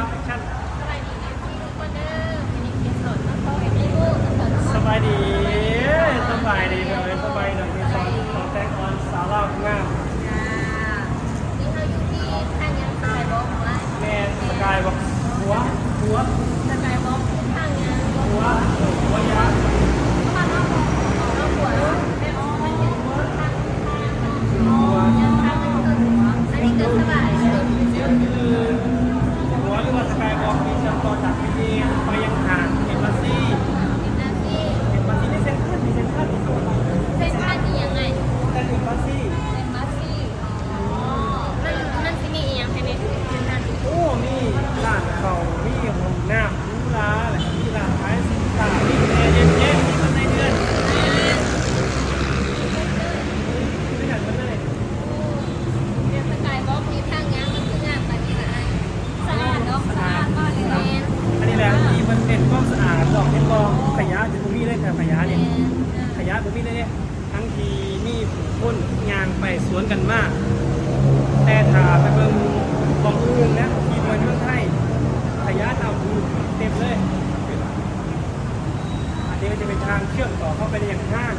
ครับแอคชั่น สบายดีนะพี่ทุกคนเด้อเป็นอีกเกียรติสดมาต่ออย่างนี้ลูกสด สบายดีสบายดีเลยสบายดีมีตอนตอนแตงออนสาวเล่าวงาม จ้านี่เราอยู่ที่ข้างยังสกายบล็อกว่า แม่สกายบอกหัวหัว สกายบล็อกข้างยัง หัวหัวยา ข้างนอกเราหัวแม่อ๋อมันยังข้างข้างอ๋อยังข้างมันเกิดหัวอันนี้เกิดสบายเกิด คือหัวหรือว่าสกายบอกมีจำต่อจากพีดีไปยังห่างเอ็มบัสซี่ เป็นหน้าที่ เอ็มบัสซี่นี่เซ็นทรัลนี่เซ็นทรัลที่สุด เส้นทางนี้ยังไง แต่เอ็มบัสซี่ เป็นมาซี่อ๋อมันมันจะมีอีกอย่างให้ไหมเส้นทางนี้ โอ้มีร้านเขามีห้องน้ำมีร้านอะไรมีร้านขายสินค้ามีแอร์เย็นๆมีคนในเดือนไม่หันมาเลย เรียนสกายบล็อกนี้ข้างยังมันคืองานปฏิบัติสะอาดเนาะสะอาดมากเลยแมน อันนี้แหละที่มันเป็นความสะอาดดอกเห็นบองขยะจะตรงนี้เลยค่ะขยะเนี่ยขยะตรงนี้เลยเนี่ยทั้งทีมีผู้คนยางไปสวนกันมาก แต่ถ้าไปเบิ่งบองอื่ นนะที่เมืองไทยขยะเอาดูเต็มเลยอันนี้ก็จะเป็นทางเชื่อมต่อเข้าไปในอย่างห้าง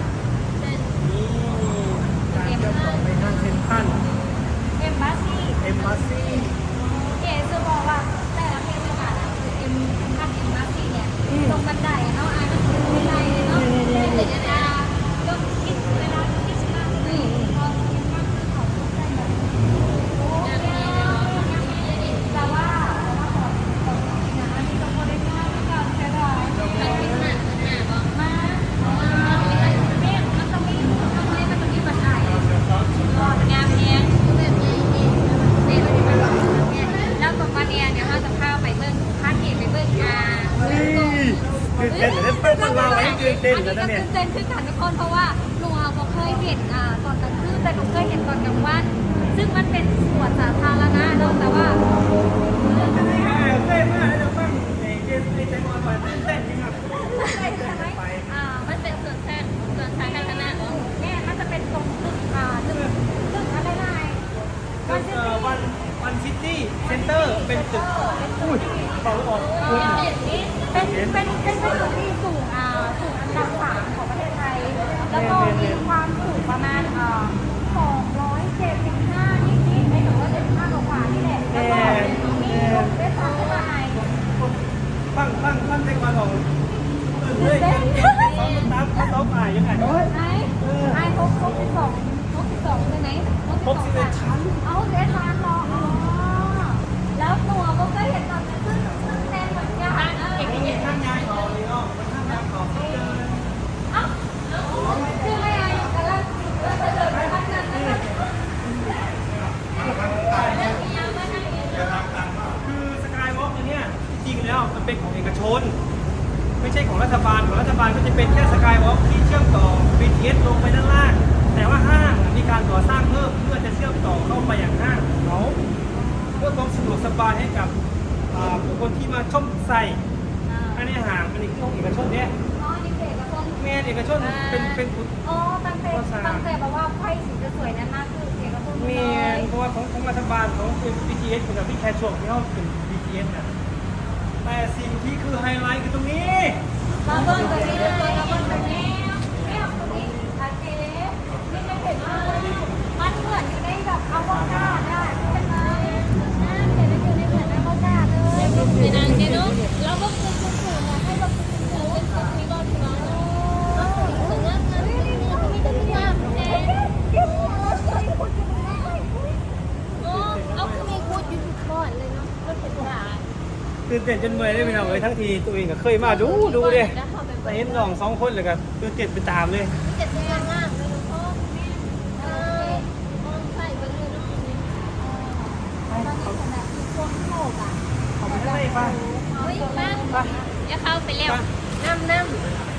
เป็นนี่ทางเชื่อมต่อไปห้างเซ็นทรัลเอ็มบาซีเอ็มบาซีเก๋จะบอกว่าแต่ละเทศกาลคือเอ็มข้างเอ็มบาซีเนี่ยตรงบันไดเนาะอันนั้นคือบันไดเนาะไม่ถึงจะได้ก็คิดเวลาคิดมากนี่พอคิดมากคือเขาพูดได้แบบโอ้ยแต่ว่าแต่ว่าขอขอจริงๆนะอันนี้ก็พอได้ง่ายในการใช้ได้มันคิดหนักหนาบอกมากเพราะว่ามันไม่มันต้องมีมันต้องมีมันต้องมีบันได ก็งามเนี้ยแบบนี้นี่เดี๋ยวเราจะมาลองดูเนี่ยแล้วตรงวันเนี้ยเดี๋ยวเราจะพาไปเบิ้งพาเกตไปเบิ้งอ่าเบิ้งตรง ตื่ นเต้นเต้นเต้นเราไว้ตื่นเต้นอันกันนี้นะก็เนี่ยตื่นเต้นขึ้นกันทุกคนเพราะว่าลุงเราก็เคยเห็นอ่าตอนกลางคืนแต่ก็เคยเห็นตอนกลางวันซึ่งมันเป็นสวนสาธารณะเนาะแต่ว่าเต้นมากเลยฟังเต้นเต้นเต้นมาไปเต้นนี่ครับใช่ไหมอ่ามันเป็นสวนแทนสวนสาธารณะเนาะเนี่ยมันจะเป็นตรงตึกอ่าตึกตึกอะไรนะวันที่วันวันซิตี้เซ็นเตอร์เป็นตึกอุ้ยเบาออกเป็น เป็นเป็นเป็นตึกที่สูงอ่าสูงอันดับสามของประเทศไทย แล้วก็มีความสูงประมาณอ่าสองร้อยเจ็ดสิบห้านิดนิดไม่ถึงว่าเจ็ดสิบห้ากว่าๆนี่แหละแล้วก็มีรถได้สองขึ้นมาใหม่ฟังฟังฟังเด็กมาบอกเฮ้ยเป็นเป็นสองตามเขาต้องอ่านยังไงไอ้ไอ้หกหกสิบสองหกสิบสองใช่ไหม หกสิบเอ็ดชั้น เอาเอ็ดชั้นเหรออ๋อแล้วตัวก็เคยเห็นตอนนั้นขึ้นขึ้นแทนเหมือนกันเออ นี่ข้างยายเขาเลยเนาะมันข้างยายเขาเดิน เอ้าคือไม่ไงกันแล้วแล้วจะเดินไปทางนั้นนะคะ คือสกายวอล์กเนี่ยจริงแล้วมันเป็นของเอกชน ไม่ใช่ ของรัฐบาลของรัฐบาลก็จะเป็นแค่สกายวอล์กที่เชื่อมต่อ BTS ลงไปด้านล่าง แต่ว่าห้างมีการก่อสร้างเพิ่มเพื่อจะเชื่อมต่อเข้าไปอย่างห้างของเขาเพื่อความสะดวกสบายให้กับอ่าผู้คนที่มาชมใส่อันนี้ห่างอันนี้คือของเอกชนเนี่ยอ๋อนี่เด็กกับคนแม่เอกชนเป็นเป็นผู้อ๋อตั้งแต่ตั้งแต่แบบว่าไฟสีจะสวยนั้นมากคือเด็กกับคนเมียนเพราะว่าของของรัฐบาลของเป็น BTS ของพี่แคชช่วงที่เขาเป็น BTS น่ะแต่สิ่งที่คือไฮไลท์คือตรงนี้มา เบิ้งตัวนี้เลยมาเตื่นเต้นจนเมื่อยได้ไหมเราเลยทั้งทีตัวเองก็เคยมาดูดูดิแต่เห็นน้องสองคนเลยก็ตื่นเต้นไปตามเลยเจ็ดงานงามเลยพ่อเออมองใส่เบิ้งเลยนาะตอนนี้ขนาดที่ช่วงโคกอะขอบคุณได้ป่ะเฮ้ยป้าอย่าเข้าไปเร็วน้ำน้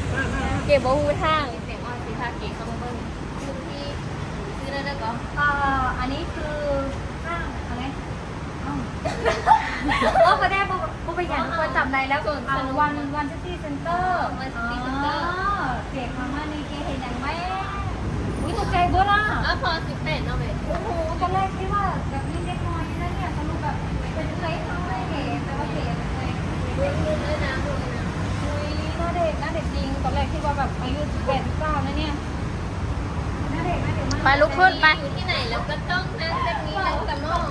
ำเก็บบูทางเสียงอ่อนสีทาเก๋เข้ามาเบิ้งคือที่คือนั่นแล้วก็อ่าอันนี้คือ เออพอได้ปุ๊บปุ๊บไปอย่ากคจับในแล้วส่วนวันวันซิตี้เซ็นเตอร์วันซิตี้เซ็นเตอร์เสียงมาในเกเห็นอย่างแม่อุ้ยตกใจบ้อล่ะอะพอสิบแปดเนาไปโอ้โหตอนแรกคิดว่าแบบนี้เล็กน้อยนะเนี่ยสรุปแบบเป็นเคยเข้าไม่เห็นแต่ว่าเห็นเลยเลยนะคุณนะอุ้ยน่าเด็กน่าเด็กจริงตอนแรกคิดว่าแบบอายุสิบแปดสิบเก้านะเนี่ยไปลุกขึ้นไปอยู่ที่ไหนแล้วก็ต้องนั่งแบบนี้นั่งสมอง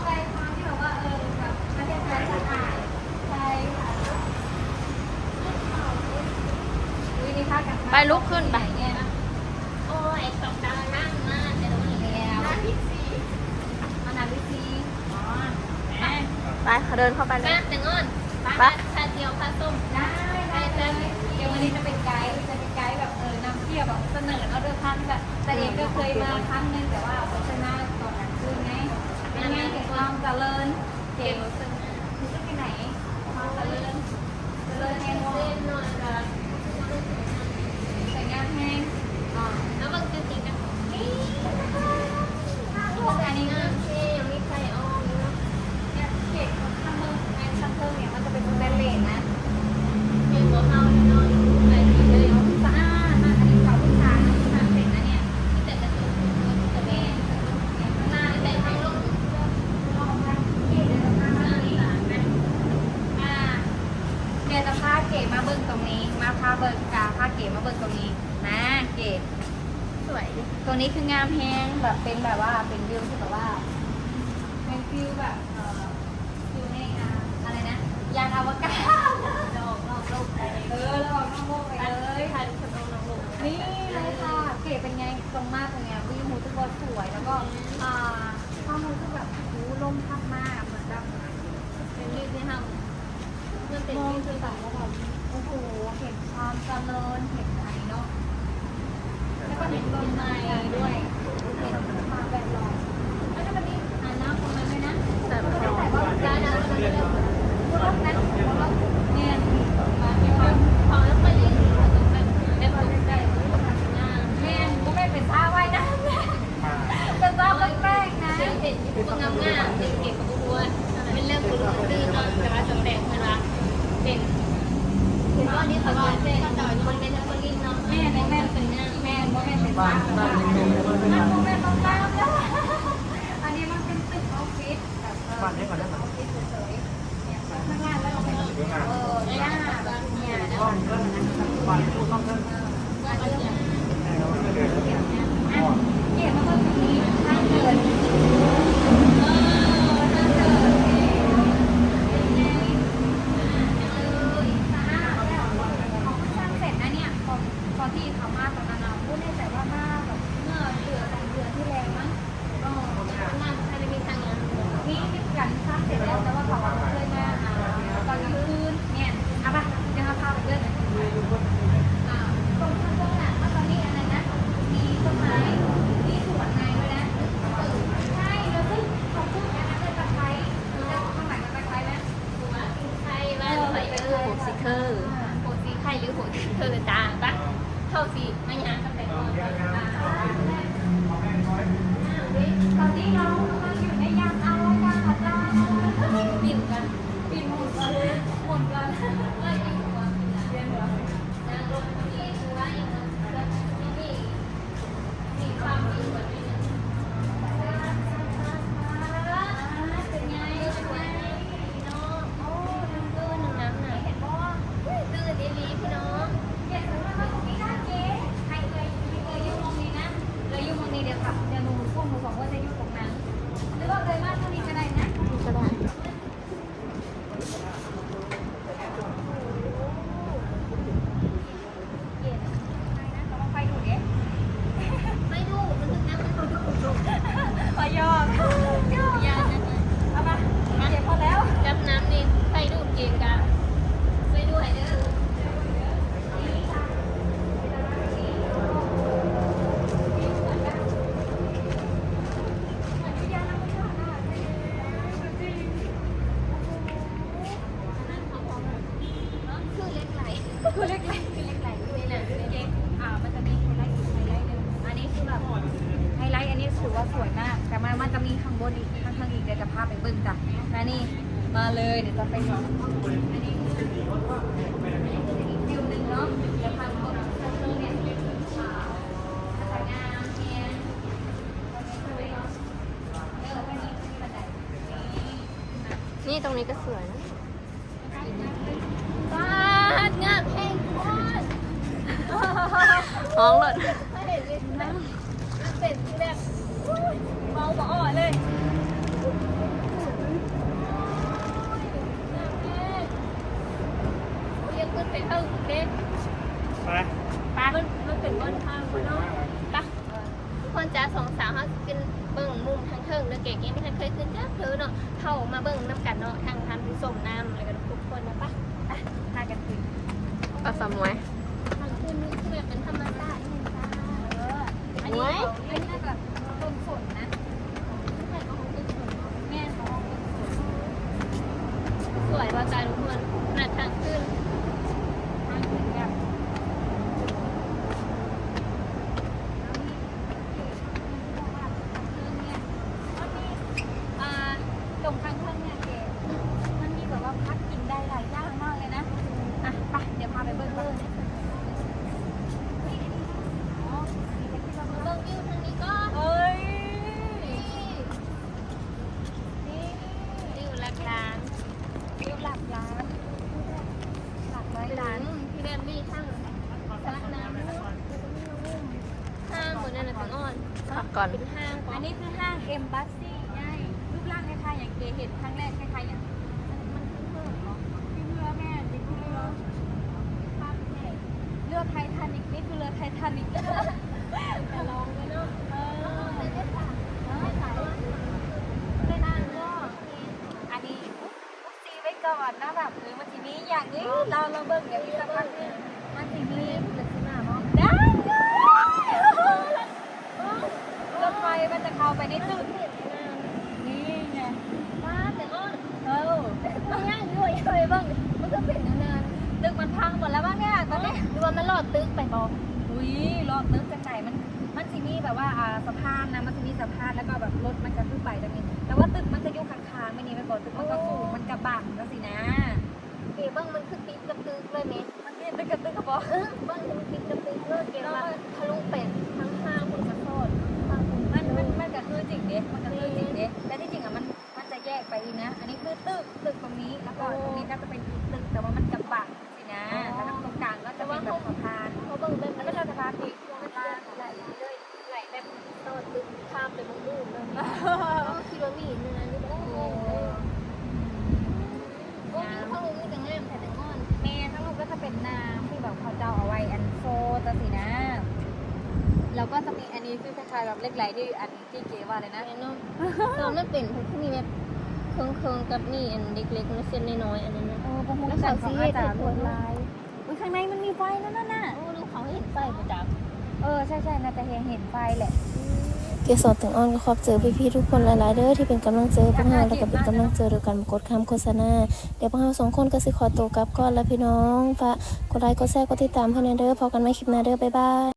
ไปลุกขึ้นไปโอ้ยตกดาวน่งมากจะโนาพี่าหาพี่ซีไปเดินเข้าไปเลยแต่งอนไปชาเดียวชาส้มได้ได้เดี๋ยววันนี้จะเป็นไกด์จะเป็นไกด์แบบเออนำเที่ยวแบบเสนอเอาเรื่องพันแบบแต่เองก็เคยมาครั้งนึงแต่ว่าโฆษณาต่อนนั้นคือไงเป็นไงเก่งความเจริญเก่งรู้สึกไปไหนความเจริญเจริญแห่งวง เก๋มาเบิ่งตรงนี้ มาพาเบิ่งกาพาเก๋มาเบิ่งตรงนี้นะเก๋สวยตรงนี้คืองามแห้งแบบเป็นแบบว่าเป็นวิวที่แบบว่าเป็นฟิวแบบฟิวในอ่าอะไรนะยานอวกาศลอกลอกลอกเออลองลอกลอกไปเลเลย ยค่ะทุกคนต้องน้องลมูนี่เลยค่ะ เก๋เป็นไงตรงมากตรงเนี้ยวิวมูทุกบอสวยแล้วก็อ่าข้อมูลก็แบบหูลมพัดมากเหมือนแบบเป็นวิวที่ทำ พื่อนเป็นที่คือแบบว่าแบบโอ้โหเห็นความจำเจริญเห็นอะไรเนาะแล้วก็เห็นต้นไม้ด้วยเห็นความแวดล้อมแล้วก็มีอ่านน้ำคนมันด้วนะแต่ว่าการนั้ำเราจะเรียกพวกนั้น Vale, vale. สิไม่ยากจะเป็น บนอีกข้างๆอีกเดี๋ยวจะพาไปเบิ้งจ้ะมานี่มาเลยเดี๋ยวจะไปหาอันนี้ฟิวหนึ่งเนาะเดี๋ยวพาไปนี่ตรงนี้ก็สวยนะบ้านงามแพงโคตรท้องเลย เทิงเด้อเก๋ยังไม่ทันเคยขึ้นจ้าเธอเนาะเข้ามาเบิ่งน้ำกันเนาะทางทานที่ส้มน้ำอะไรกันทุกคนนะปะไปพากันขึ้นปลาสมวยทางขึ้นนี่คือแบบเป็นธรรมชาตินี่จ้าเอออันนี้อันนี้แบบต้นสนนะไม่ใช่ของต้นสนแม่ของต้นสน สวยว่าจ้าทุกคนขนาดทางขึ้น ทางขึ้นแบบอ่าตรงทางเครื่องเนี่ยเก๋มันมีแบบว่าพักกินได้หลายอย่างมากเลยนะ อะไปเดี๋ยวพาไปเบิ้งเบิ้งอ๋อมีแต่ที่เราเบิ้ง เบิ่งวิวทางนี้ก็ เอ้ย นี่ วิวหลักล้าน วิวหลักล้าน หลักร้อยล้าน พี่แบมบี้ข้างสระน้ำห้างเหมือนนั่นน่ะถึงอ่อนขับก่อน เป็นห้างก่ออันนนี้คือห้างเอ็มบัสซี่ไงรูปร่างคล้ายๆอย่างเกเห็นครั้งแรกคล้ายๆอย่างมันคือเพิ่มเหรอคือเรือแม่จริงคือเรือภาพแม่เรือไททานิกนี่คือเรือไททานิก จะลองเลยเนาะ เออไม่ได้ถ่ายไม่ถ่ายไม่นานก็อันนี้ปุ๊บซี ไว้ก่อนนะแบบหรือมันทีนี้อย่างนี้เราเราเบิ่งเดี๋ยวอีกสักพักหนึงมันทีนี้จะขึ้นมาเนาะได้เลยรถไฟมันจะเข้าไปในตึกนี่ไงว้าแต่อ่อนเออไม่ย่างด้วยเลยบ้างมันก็เป็นนานตึกมันพังหมดแล้วบ้างเนี่ยตอนนี้ดูว่ามันรอดตึกไปบอกอุ้ยรอบตึก แบบว่าอ่าสะพานนะมันจะมีสะพานแล้วก็แบบรถมันจะขึ้นไปตรงนี้ แต่ว่าตึกมันจะอยู่ข้างๆไม่นี่ไปก่อนตึกมันก็สูงมันกระบังก็สินะเก๋บ้างมันคือติดกับตึกเลยไหมมันมีตึกกับตึกกับบอกเออบ้างมันติดกับตึกเลยเก๋ว่าทะลุเป็ดทั้งห้างคุณจะโทษฟังคุณมันมันมันก็คือจริงเด้มันก็คือจริงเด้แต่ที่จริงอะมันมันจะแยกไปอีกนะ อันนี้คือตึกตึกตรงนี้แล้วก็ตรงนี้ก็จะเป็นอีกตึกแต่ว่ามันก ที่อันที่เก๋ว่าเลยนะ เนาะตอนนั้นเป็นเขามีแบบเคิงเคิงกับนี่อันเล็กๆเส้นน้อยๆอันนั้นนะเออพวกมุกแล้วจัเขานซีเขาเห็อาดจจะเป็นลควนดลาลายยอุ้ยข้างในมันมีไฟนั่นน่ะโอ้ดูเขาเห็นไฟประจเออใช่ใช่น่าจะเห็นเห็นไฟแหละเกสรถึงอ้อนก็ขอบเจอพี่ๆทุกคนหลายๆเด้อที่เป็นกำลังเจอพวกเราแล้วก็เป็นกำลังเจอโดยการกดคำโฆษณาเดี๋ยวพวกเราสองคนก็สิขอตัวกลับก่อนแล้วพี่น้องฝากกดไลค์กดแชร์กดติดตามให้หน่อยเด้อพอกันไม่คลิปหน้าเด้อบ๊ายบาย